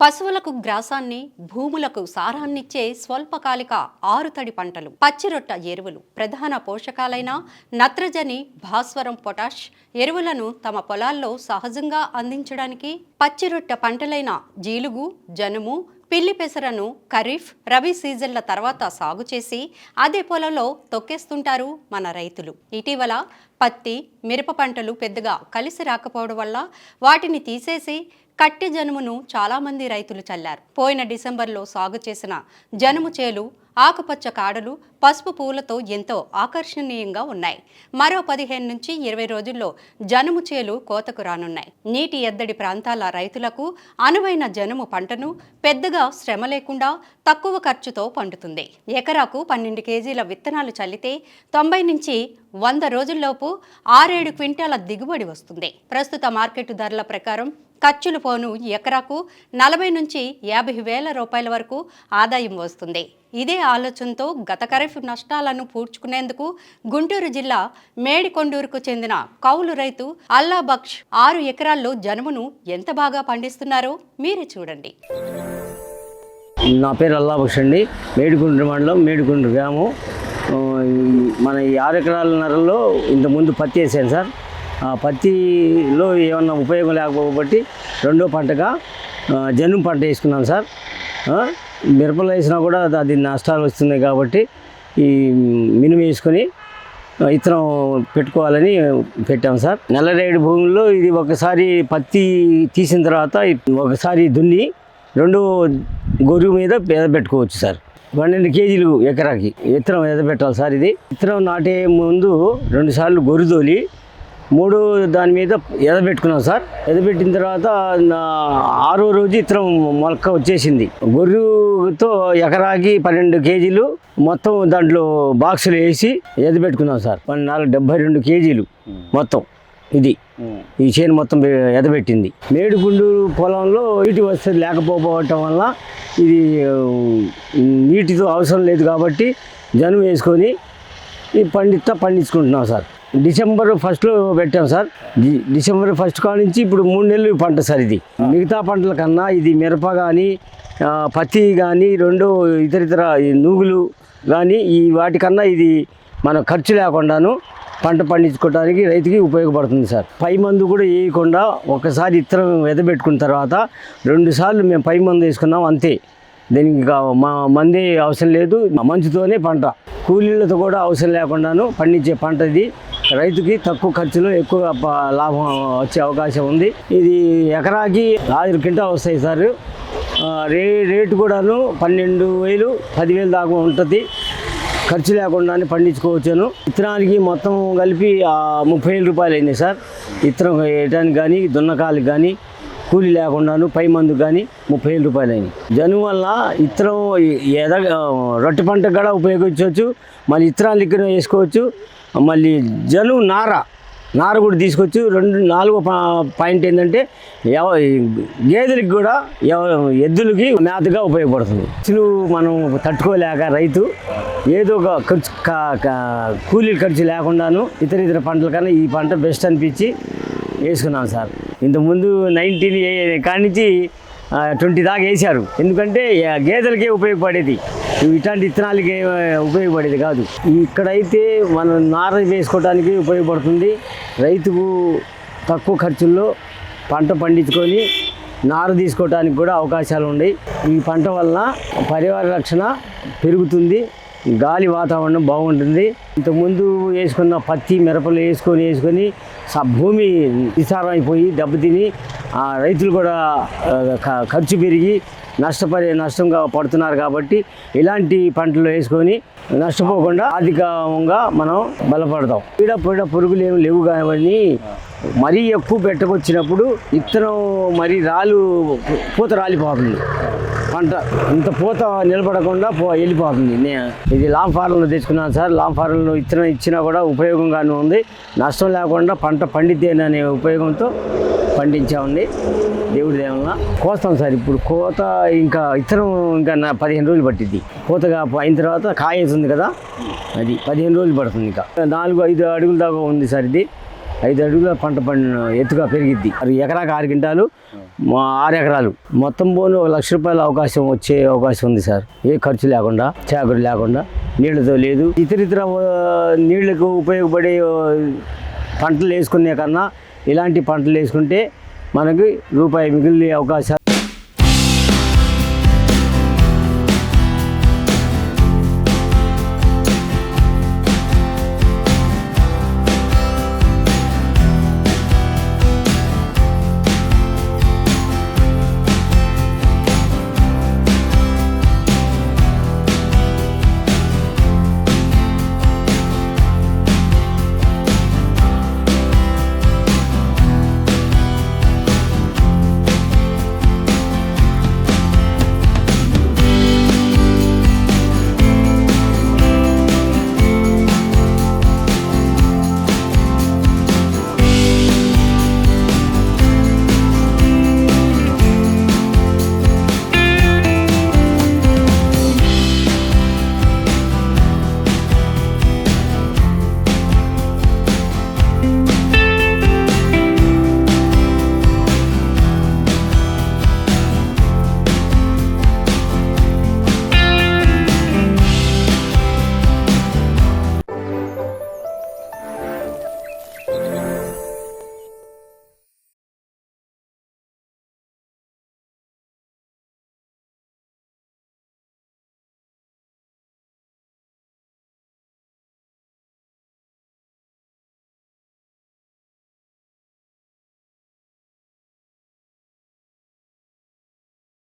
పశువులకు గ్రాసాన్ని భూములకు సారాన్నిచ్చే స్వల్పకాలిక ఆరుతడి పంటలు పచ్చిరొట్ట ఎరువులు ప్రధాన పోషకాలైన నత్రజని భాస్వరం పొటాష్ ఎరువులను తమ పొలాల్లో సహజంగా అందించడానికి పచ్చిరొట్ట పంటలైన జీలుగు జనుము పిల్లి పెసరను ఖరీఫ్ రబీ సీజన్ల తర్వాత సాగు చేసి అదే పొలంలో తొక్కేస్తుంటారు మన రైతులు. ఇటీవల పత్తి మిరప పంటలు పెద్దగా కలిసి రాకపోవడం వల్ల వాటిని తీసేసి కట్టె జనుమును చాలామంది రైతులు చల్లారు. పోయిన డిసెంబర్లో సాగు చేసిన జనుము చేలు ఆకుపచ్చ కాడలు పసుపు పూలతో ఎంతో ఆకర్షణీయంగా ఉన్నాయి. మరో పదిహేను నుంచి ఇరవై రోజుల్లో జనుము చేలు కోతకు రానున్నాయి. నీటి ఎద్దడి ప్రాంతాల రైతులకు అనువైన జనుము పంటను పెద్దగా శ్రమ లేకుండా తక్కువ ఖర్చుతో పండుతుంది. ఎకరాకు పన్నెండు కేజీల విత్తనాలు చల్లితే తొంభై నుంచి వంద రోజుల్లోపు ఆరేడు క్వింటాల దిగుబడి వస్తుంది. ప్రస్తుత మార్కెట్ ధరల ప్రకారం ఖర్చులు పోను ఎకరాకు నలభై నుంచి యాభై వేల రూపాయల వరకు ఆదాయం వస్తుంది. ఇదే ఆలోచనతో గత ఖరీఫ్ నష్టాలను పూడ్చుకునేందుకు గుంటూరు జిల్లా మేడికొండూరుకు చెందిన కౌలు రైతు అల్లాబక్ష్ ఆరు ఎకరాల్లో జనుమును ఎంత బాగా పండిస్తున్నారో మీరే చూడండి. నా పేరు అల్లాబక్ష్ అండి. మేడికొండ్రు మండలం మేడికొండ్రు గ్రామం. మన ఈ ఆరు ఎకరాల నరల్లో ఇంతకుముందు పత్తి వేసాను సార్. పత్తిలో ఏమన్నా ఉపయోగం లేకపోబట్టి రెండో పంటగా జనుము పంట వేసుకున్నాను సార్. మిరపలు వేసినా కూడా అది నష్టాలు వస్తున్నాయి కాబట్టి ఈ మినుము వేసుకొని ఇతరం పెట్టుకోవాలని పెట్టాం సార్. నల్లరేడు భూముల్లో ఇది ఒకసారి పత్తి తీసిన తర్వాత ఒకసారి దున్ని రెండు గొర్రె మీద పెట్టుకోవచ్చు సార్. పన్నెండు కేజీలు ఎకరాకి విత్తనం ఎదబెట్టాలి సార్ ఇది. విత్తనం నాటే ముందు రెండు సార్లు గొర్రె తోలి మూడు దాని మీద ఎదబెట్టుకున్నాం సార్. ఎదబెట్టిన తర్వాత ఆరో రోజు ఇతరం మొలక వచ్చేసింది. గొర్రెతో ఎకరాకి పన్నెండు కేజీలు మొత్తం దాంట్లో బాక్సులు వేసి ఎదబెట్టుకున్నాం సార్. నాలుగు డెబ్బై రెండు కేజీలు మొత్తం ఇది. ఈ చేను మొత్తం ఎదబెట్టింది. మేడిగుండూరు పొలంలో నీటి వసతి లేకపోవటం వల్ల ఇది నీటితో అవసరం లేదు కాబట్టి జనం వేసుకొని ఈ పండిస్తా పండించుకుంటున్నాం సార్. డిసెంబర్ ఫస్ట్లో పెట్టాం సార్. డి- డిసెంబర్ ఫస్ట్ కాడ నుంచి ఇప్పుడు మూడు నెలలు పంట సార్ ఇది. మిగతా పంటల కన్నా ఇది మిరప కానీ పత్తి కానీ రెండు ఇతర ఇతర నూగులు కానీ ఈ వాటికన్నా ఇది మన ఖర్చు లేకుండాను పంట పండించుకోవడానికి రైతుకి ఉపయోగపడుతుంది సార్. పై మందు కూడా వేయకుండా ఒకసారి ఇత్తనం ఎదబెట్టుకున్న తర్వాత రెండు సార్లు మేము పై మందు వేసుకున్నాం అంతే. దీనికి మా మంది అవసరం లేదు మంచుతోనే పంట. కూలీలతో కూడా అవసరం లేకుండాను పండించే పంట ఇది. రైతుకి తక్కువ ఖర్చులో ఎక్కువ లాభం వచ్చే అవకాశం ఉంది. ఇది ఎకరాకి ఆరు క్వింటాల్ వస్తాయి సార్. రే రేటు కూడాను పన్నెండు వేలు పదివేలు దాకా ఉంటుంది. ఖర్చు లేకుండానే పండించుకోవచ్చును. విత్తనానికి మొత్తం కలిపి ముప్పై వేల రూపాయలు అయింది సార్. విత్తనం వేయడానికి కానీ దున్నకాలకు కానీ కూలి లేకుండాను పై మందు కానీ ముప్పై వేల రూపాయలు అయినాయి జనుము వల్ల ఇత్తనం ఎద రొట్టె పంటకు కూడా ఉపయోగించవచ్చు మళ్ళీ ఇత్తనాలు ఇక్కడ వేసుకోవచ్చు మళ్ళీ జనుము నార నార కూడా తీసుకొచ్చు. రెండు నాలుగో పాయింట్ ఏంటంటే ఎవ గేదెలకి కూడా ఎవ ఎద్దులకి మేతగా ఉపయోగపడుతుంది. ఖర్చులు మనం తట్టుకోలేక రైతు ఏదో ఒక ఖర్చు కా- కా- కూలీల ఖర్చు లేకుండాను ఇతర ఇతర పంటల కన్నా ఈ పంట బెస్ట్ అనిపించి వేసుకున్నాం సార్. ఇంతకుముందు నైన్టీన్ కాడి నుంచి ట్వంటీ దాకా వేశారు. ఎందుకంటే గేదెలకే ఉపయోగపడేది. ఇట్లాంటి విత్తనాలకే ఉపయోగపడేది కాదు. ఇక్కడైతే మనం నార వేసుకోవడానికి ఉపయోగపడుతుంది. రైతుకు తక్కువ ఖర్చుల్లో పంట పండించుకొని నారు తీసుకోవడానికి కూడా అవకాశాలు ఉన్నాయి. ఈ పంట వలన పర్యావరణ రక్షణ పెరుగుతుంది. గాలి వాతావరణం బాగుంటుంది. ఇంతకుముందు వేసుకున్న పత్తి మిరపలు వేసుకొని వేసుకొని భూమి నిసారం అయిపోయి దెబ్బతిని ఆ రైతులు కూడా ఖర్చు పెరిగి నష్టపరి నష్టంగా పడుతున్నారు కాబట్టి ఇలాంటి పంటలు వేసుకొని నష్టపోకుండా ఆర్థికంగా మనం బలపడతాం. పీడ పీడ పురుగులు ఏమి లేవు కానీ మరీ ఎక్కువ పెట్టకొచ్చినప్పుడు విత్తనం మరి రాలు పూత రాలిపోతుంది. పంట ఇంత పూత నిలబడకుండా పో వెళ్ళిపోతుంది. ఇది లాంగ్ ఫారంలో తెచ్చుకున్నాను సార్. లాంగ్ ఫారంలో ఇత్తనం ఇచ్చినా కూడా ఉపయోగంగానే ఉంది. నష్టం లేకుండా పంట పండిద్దేననే ఉపయోగంతో పండించామండి. దేవుడి దేవలన కోస్తాం సార్. ఇప్పుడు కోత ఇంకా ఇతరం ఇంకా పదిహేను రోజులు పట్టింది కోతగా అయిన తర్వాత కాయ పడుతుంది కదా? అది పదిహేను రోజులు పడుతుంది ఇంకా. నాలుగు ఐదు అడుగుల దాకా ఉంది సార్ ఇది. ఐదు అడుగుల పంట పండిన ఎత్తుగా పెరిగిద్ది. అది ఎకరాకు ఆరు క్వింటాలు ఆరు ఎకరాలు. మొత్తం పోను ఒక లక్ష రూపాయల అవకాశం వచ్చే అవకాశం ఉంది సార్. ఏ ఖర్చు లేకుండా చాకరి లేకుండా నీళ్ళతో లేదు. ఇతర ఇతర నీళ్ళకు ఉపయోగపడే పంటలు వేసుకునే కన్నా ఇలాంటి పంటలు వేసుకుంటే మనకి రూపాయి మిగిలిన అవకాశాలు